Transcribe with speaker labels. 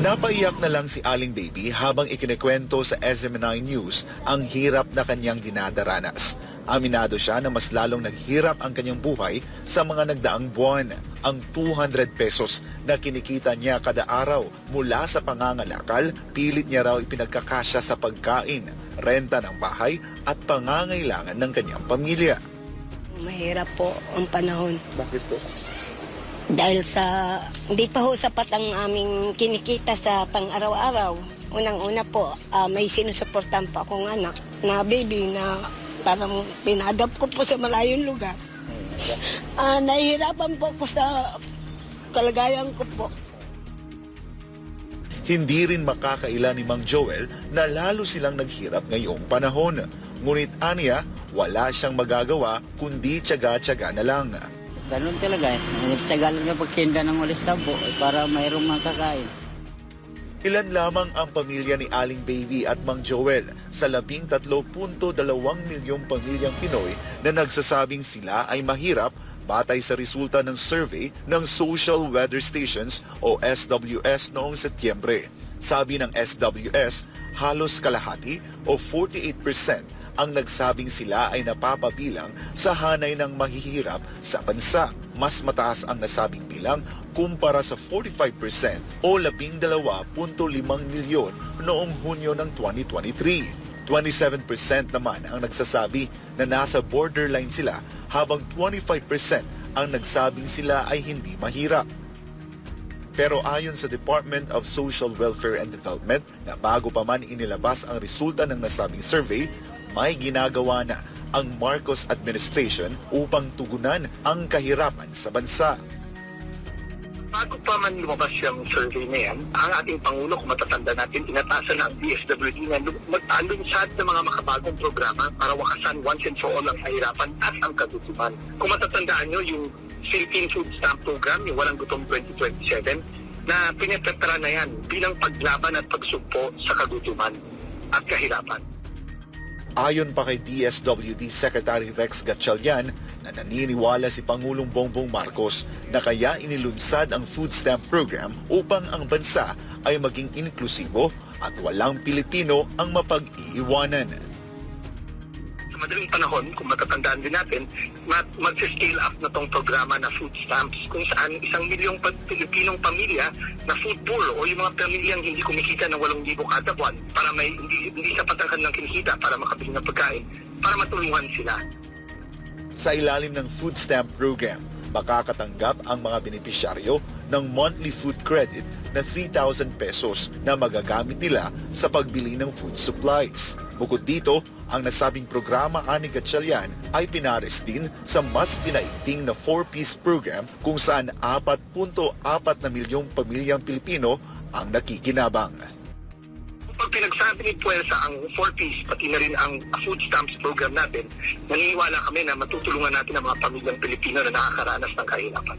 Speaker 1: Napaiyak na lang si Aling Baby habang ikinikwento sa SMNI News ang hirap na kanyang dinadaranas. Aminado siya na mas lalong naghirap ang kanyang buhay sa mga nagdaang buwan. Ang 200 pesos na kinikita niya kada araw mula sa pangangalakal, pilit niya raw ipinagkakasya sa pagkain, renta ng bahay at pangangailangan ng kanyang pamilya.
Speaker 2: Mahirap po ang panahon.
Speaker 1: Bakit po?
Speaker 2: Dahil sa, hindi pa ho sapat ang aming kinikita sa pang-araw-araw. Unang-una po, ah, may sinusuportan pa akong anak na baby na parang pinadap ko po sa malayong lugar. Ah, nahihirapan po ako sa kalagayan ko po.
Speaker 1: Hindi rin makakaila ni Mang Joel na lalo silang naghirap ngayong panahon. Ngunit aniya, wala siyang magagawa kundi tiyaga-tiyaga na lang.
Speaker 3: Ganun talaga eh. Nagtsaga lang yung pagtinda ng walis tabo eh, para mayroong makakain.
Speaker 1: Ilan lamang ang pamilya ni Aling Baby at Mang Joel sa 13.2 milyong pamilyang Pinoy na nagsasabing sila ay mahirap batay sa resulta ng survey ng Social Weather Stations o SWS noong Setyembre. Sabi ng SWS, halos kalahati o 48% ang nagsabing sila ay napapabilang sa hanay ng mahihirap sa bansa. Mas mataas ang nasabing bilang kumpara sa 45% o 12.5 milyon noong Hunyo ng 2023. 27% naman ang nagsasabi na nasa borderline sila habang 25% ang nagsabing sila ay hindi mahirap. Pero ayon sa Department of Social Welfare and Development na bago pa man inilabas ang resulta ng nasabing survey, may ginagawa na ang Marcos administration upang tugunan ang kahirapan sa bansa.
Speaker 4: Bago pa man lumabas yung survey na yan, ang ating Pangulo, kung matatanda natin, inatasan na ang DSWD na mag-alunsad ng mga makabagong programa para wakasan once and for all ang kahirapan at ang kagutuman. Kung matatandaan nyo, yung Philippine Food Stamp Program, yung Walang Gutom 2027, na pinetatra na yan bilang paglaban at pagsugpo sa kagutuman at kahirapan.
Speaker 1: Ayon pa kay DSWD Secretary Rex Gatchalian na naniniwala si Pangulong Bongbong Marcos na kaya inilunsad ang food stamp program upang ang bansa ay maging inklusibo at walang Pilipino ang mapag-iiwanan.
Speaker 4: Madaling panahon, kung matatandaan din natin, mag- mag-scale up na tong programa na food stamps kung saan isang milyong Pilipinong pamilya na food poor o yung mga pamilyang hindi kumikita ng 8,000 kada buwan para may hindi, hindi sapat ang kinikita para makabili ng pagkain para matulungan sila.
Speaker 1: Sa ilalim ng food stamp program, makakatanggap ang mga benepisyaryo ng monthly food credit na 3,000 pesos na magagamit nila sa pagbili ng food supplies. Bukod dito, ang nasabing programa ani Gatchalian ay pinares din sa mas pinaigting na 4-piece program kung saan 4.4 na milyong pamilyang Pilipino ang nakikinabang.
Speaker 4: Pag pinagsabi ni Puwersa ang 4Ps, pati na rin ang food stamps program natin, naniniwala kami na matutulungan natin ang mga pamilyang Pilipino na nakakaranas ng kahirapan.